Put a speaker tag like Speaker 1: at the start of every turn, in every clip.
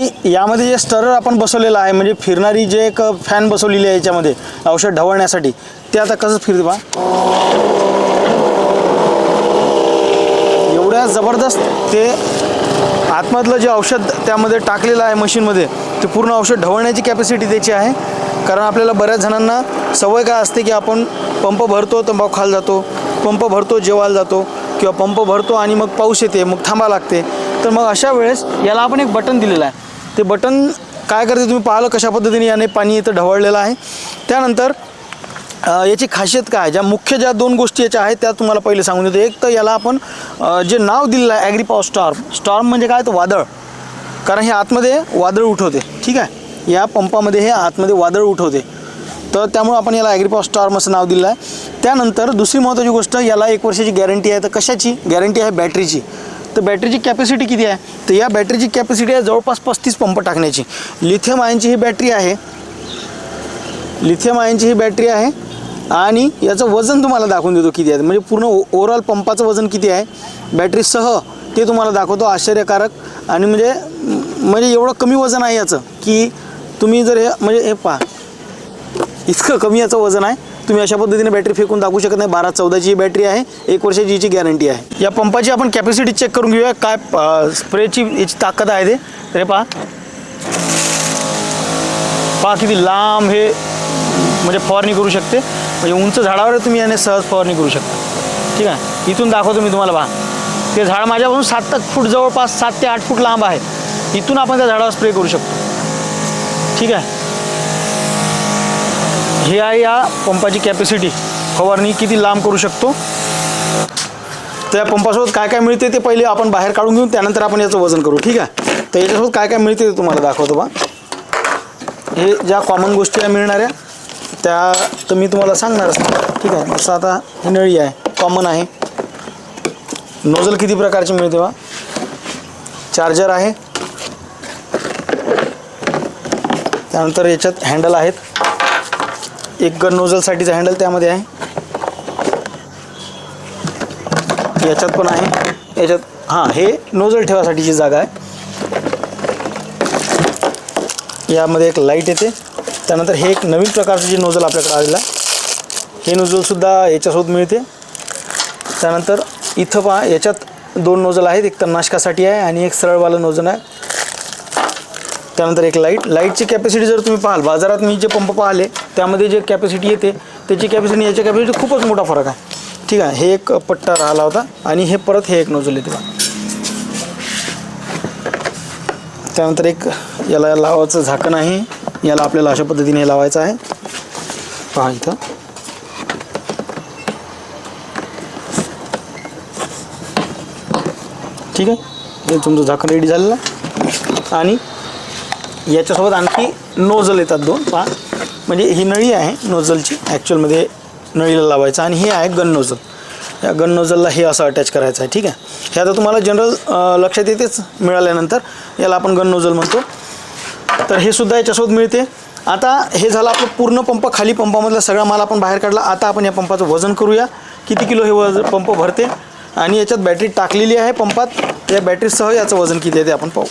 Speaker 1: यामध्ये जे स्टरर आपण बसवलेलं आहे म्हणजे फिरणारी जे एक फॅन बसवलेली आहे याच्यामध्ये औषध ढवळण्यासाठी ते आता कसं फिरते बा? एवढ्या जबरदस्त ते आतमधलं जे औषध त्यामध्ये टाकलेलं आहे मशीनमध्ये ते पूर्ण औषध ढवळण्याची कॅपॅसिटी त्याची आहे. कारण आपल्याला बऱ्याच जणांना सवय काय असते की आपण पंप भरतो तंबाखू खाल जातो पंप भरतो जेवायला जातो किंवा पंप भरतो आणि मग पाऊस येते मग थांबा लागते. तर मग अशा वेळेस याला आपण एक बटन दिलेलं आहे. ते बटन काय करते तुम्ही पाहिलं कशा पद्धतीने याने पाणी इथं ढवळलेलं आहे? त्यानंतर याची खासियत काय? ज्या मुख्य ज्या दोन गोष्टी याच्या आहेत त्या तुम्हाला पहिले सांगून देतो. एक तर याला आपण जे नाव दिलेलं आहे ॲग्रिपॉवर स्टॉर्म स्टॉर्म म्हणजे काय? तर वादळ. कारण हे आतमध्ये वादळ उठवते. ठीक आहे? या पंपामध्ये हे आतमध्ये वादळ उठवते. तर त्यामुळे आपण याला ॲग्रिपॉवर स्टॉर्म असं नाव दिलं आहे. त्यानंतर दुसरी महत्त्वाची गोष्ट याला एक वर्षाची गॅरंटी आहे. तर कशाची? गॅरंटी आहे बॅटरीची. तर बॅटरीची कॅपॅसिटी किती आहे? तर या बॅटरीची कॅपॅसिटी आहे जवळपास पस्तीस पंप टाकण्याची. लिथियम आयनची ही बॅटरी आहे. लिथियम आयनची ही बॅटरी आहे. आणि याचं वजन तुम्हाला दाखवून देतो किती आहे. म्हणजे पूर्ण ओवरऑल ओव्हरऑल पंपाचं वजन किती आहे. बॅटरीसह ते तुम्हाला दाखवतो आश्चर्यकारक. आणि म्हणजे म्हणजे एवढं कमी वजन आहे याचं की तुम्ही जर हे म्हणजे हे पहा. इतकं कमी याचं वजन आहे. तुम्ही अशा पद्धतीने बॅटरी फेकून दाखवू शकत नाही. बारा चौदाची ही बॅटरी आहे. एक वर्षाची हिची गॅरंटी आहे. या पंपाची आपण कॅपॅसिटी चेक करून घेऊया. काय स्प्रेची याची ताकद आहे ते. तर हे पहा. पहा किती लांब हे म्हणजे फवारणी करू शकते. म्हणजे उंच झाडावर तुम्ही याने सहज फवारणी करू शकता. ठीक आहे? इथून दाखवतो मी तुम्हाला पहा. ते झाड माझ्यापासून सात फूट जवळपास सात ते आठ फूट लांब आहे. इथून आपण त्या झाडावर स्प्रे करू शकतो. ठीक आहे? हे आहे या पंपाची कॅपॅसिटी फवारणी किती लांब करू शकतो? त्या पंपासोबत काय काय मिळते ते पहिले आपण बाहेर काढून घेऊन त्यानंतर आपण याचं वजन करू ठीक आहे? तर याच्यासोबत काय काय मिळते ते तुम्हाला दाखवतो बा. हे ज्या कॉमन गोष्टी आहे मिळणाऱ्या त्या तर मी तुम्हाला सांगणारच ठीक आहे? जसं आता ही नळी आहे कॉमन आहे. नोझल किती प्रकारचे मिळते बा? चार्जर आहे. त्यानंतर याच्यात हँडल आहेत. एक गन नोझलसाठीचं हँडल त्यामध्ये आहे. याच्यात पण आहे. याच्यात हां हे नोझल ठेवासाठीची जागा आहे. यामध्ये एक लाइट येते. त्यानंतर हे एक नवीन प्रकारचं जे नोझल आपल्याकडे आलेलं आहे हे नोझलसुद्धा याच्यासोबत मिळते. त्यानंतर इथं पहा याच्यात दोन नोझल आहेत. एक तणनाशकासाठी आहे आणि एक सरळवालं नोझल आहे. त्यानंतर एक लाइट लाईटची कॅपॅसिटी जर तुम्ही पाहाल बाजारात मी जे पंप पाहिले त्यामध्ये जे कॅपॅसिटी येते त्याची कॅपॅसिटी याच्या कॅपॅसिटी खूपच मोठा फरक आहे. ठीक आहे हे एक पट्टा राहिला होता आणि हे परत हे एक नोजल येते त्यानंतर एक याला लावायचं झाकण आहे. याला आपल्याला अशा पद्धतीने लावायचं आहे. पहा इथं. ठीक आहे? हे तुमचं झाकण रेडी झालेलं आणि याच्यासोबत आणखी नोझल येतात दोन. पहा. म्हणजे ही नळी आहे नोझलची. ॲक्च्युअलमध्ये नळीला लावायचं. आणि हे आहे गन नोझल. या गन नोझलला हे असं अटॅच करायचं आहे. ठीक आहे? हे आता तुम्हाला जनरल लक्षात येतेच मिळाल्यानंतर. याला आपण गन नोझल म्हणतो. तर हे सुद्धा याच्यासोबत मिळते. आता हे झालं आपलं पूर्ण पंप. खाली पंपामधला सगळा माल आपण बाहेर काढला. आता आपण या पंपाचं वजन करूया. किती किलो हे वज पंप भरते? आणि याच्यात बॅटरी टाकलेली आहे पंपात. या बॅटरीसह याचं वजन किती आहे ते आपण पाहू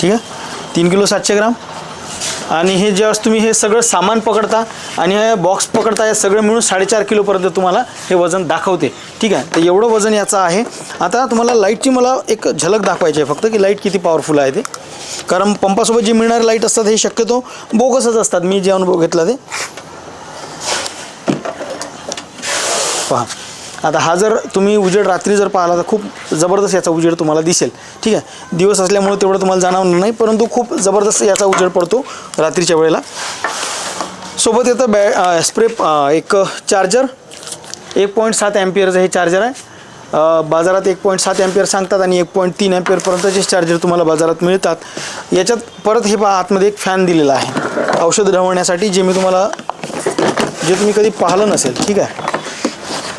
Speaker 1: ठीक आहे तीन किलो सातशे ग्राम. आणि हे ज्यावेळेस तुम्ही हे सगळं सामान पकडता आणि हे बॉक्स पकडता हे सगळं मिळून साडेचार किलोपर्यंत तुम्हाला हे वजन दाखवते. ठीक आहे? तर एवढं वजन याचं आहे. आता तुम्हाला लाईटची मला एक झलक दाखवायची आहे फक्त की लाइट किती पॉवरफुल आहे ते. कारण पंपासोबत जे मिळणारे लाइट असतात हे शक्यतो बोगसच असतात. मी जे अनुभव घेतला ते. पहा. आता हा जर तुम्ही उजेड रात्री जर पाहिला तर खूप जबरदस्त याचा उजेड तुम्हाला दिसेल. ठीक आहे? दिवस असल्यामुळे तेवढं तुम्हाला जाणवणार नाही परंतु खूप जबरदस्त याचा उजेड पडतो रात्रीच्या वेळेला. सोबत येतं बॅ स्प्रे एक चार्जर. एक पॉईंट सात ॲम्पियरचं हे चार्जर आहे. बाजारात एक पॉईंट सात ॲम्पियर सांगतात आणि एक पॉईंट तीन ॲम्पियरपर्यंतचे चार्जर तुम्हाला बाजारात मिळतात. याच्यात परत हे पहा आतमध्ये एक फॅन दिलेला आहे. औषध ढवळण्यासाठी जे मी तुम्हाला जे तुम्ही कधी पाहिलं नसेल ठीक आहे?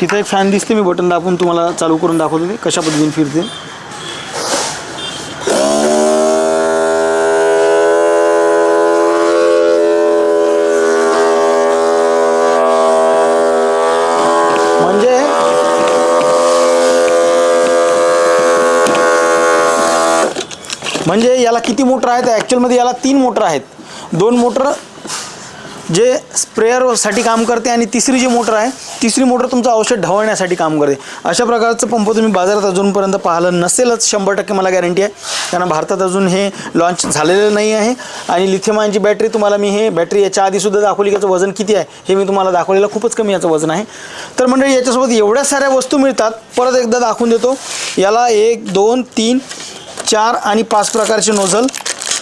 Speaker 1: तिथं एक फॅन दिसते मी बटन दाखवून तुम्हाला चालू करून दाखवतो ते. कशा पद्धतीने फिरते. म्हणजे? म्हणजे याला किती मोटर आहेत? ॲक्च्युअलमध्ये याला तीन मोटर आहेत. दोन मोटर जे स्प्रेअरसाठी काम करते आणि तिसरी जी मोटर आहे तिसरी मोटर तुमचं औषध ढवळण्यासाठी काम करते. अशा प्रकारचं पंप तुम्ही बाजारात अजूनपर्यंत पाहिलं नसेलच शंभर टक्के मला गॅरंटी आहे. कारण भारतात अजून हे लॉन्च झालेलं नाही आहे आणि लिथियमायनची बॅटरी तुम्हाला मी हे बॅटरी याच्या आधीसुद्धा दाखवली की याचं वजन किती आहे हे मी तुम्हाला दाखवलेलं खूपच कमी याचं वजन आहे. तर मंडळी याच्यासोबत एवढ्या साऱ्या वस्तू मिळतात परत एकदा दाखवून देतो. याला एक दोन तीन चार आणि पाच प्रकारचे नोझल.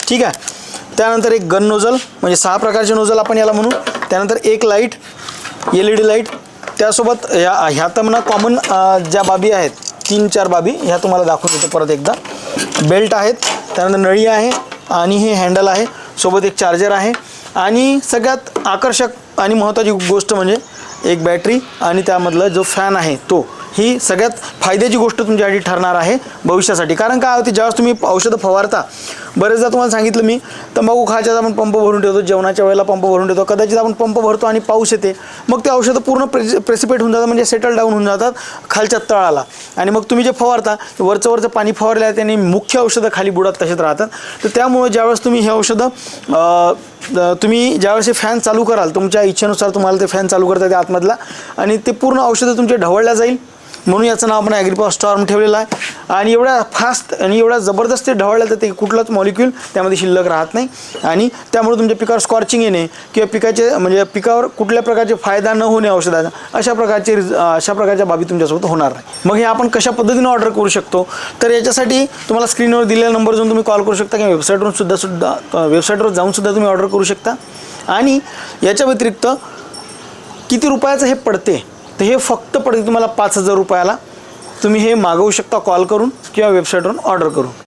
Speaker 1: ठीक आहे? त्यानंतर एक गन नोझल म्हणजे सहा प्रकारचे नोझल आपण याला म्हणू. त्यानंतर एक light L E D light. त्यासोबत ह्या ह्या तर म्हणा कॉमन ज्या बाबी आहेत तीन चार बाबी ह्या तुम्हाला दाखवून देतो परत एकदा. बेल्ट आहेत त्यानंतर नळी आहे आणि हे हँडल आहे. सोबत एक चार्जर आहे. आणि सगळ्यात आकर्षक आणि महत्त्वाची गोष्ट म्हणजे एक बॅटरी आणि त्यामधला जो फॅन आहे तो ही सगळ्यात फायद्याची गोष्ट तुमच्यासाठी ठरणार आहे भविष्यासाठी. कारण काय होते ज्यावेळेस तुम्ही औषधं फवारता बरेचदा तुम्हाला सांगितलं मी तंबाखू खायच्या आपण पंप भरून ठेवतो जेवणाच्या वेळेला पंप भरून ठेवतो. कदाचित आपण पंप भरतो आणि पाऊस येते मग ते औषधं पूर्ण प्रेस प्रेसिपेट होऊन जातात म्हणजे सेटल डाऊन होऊन जातात खालच्या तळाला. आणि मग तुम्ही जे फवारता वरचं वरचं पाणी फवारलं आहे त्याने मुख्य औषधं खाली बुडात तसेच राहतात. तर त्यामुळे ज्यावेळेस तुम्ही हे औषधं तुम्ही ज्यावेळेस हे फॅन चालू कराल तुमच्या इच्छेनुसार तुम्हाला ते फॅन चालू करता येते आतमधला. आणि ते पूर्ण औषधं तुमचे ढवळल्या जाईल. म्हणून याचं नाव आपण ॲग्रिपॉ स्टॉर्म ठेवलेलं आहे. आणि एवढ्या फास्ट आणि एवढ्या जबरदस्त ढवळल्या तर ते कुठलंच मॉलिक्यूल त्यामध्ये शिल्लक राहत नाही. आणि त्यामुळे तुमच्या पिकावर स्कॉर्चिंग येणे किंवा पिकाचे म्हणजे पिकावर कुठल्या प्रकारचे फायदा न होणे औषधाचा अशा प्रकारचे अशा प्रकारच्या बाबी तुमच्यासोबत होणार नाही. मग हे आपण कशा पद्धतीने ऑर्डर करू शकतो? तर याच्यासाठी तुम्हाला स्क्रीनवर दिलेल्या नंबर जाऊन तुम्ही कॉल करू शकता किंवा वेबसाईटवरून सुद्धा सुद्धा वेबसाईटवर जाऊन सुद्धा तुम्ही ऑर्डर करू शकता. आणि याच्या व्यतिरिक्त किती रुपयाचं हे पडते? तर हे फक्त पडते तुम्हाला पाच हजार रुपयाला. तुम्ही हे मागवू शकता कॉल करून किंवा वेबसाईटवरून ऑर्डर करून.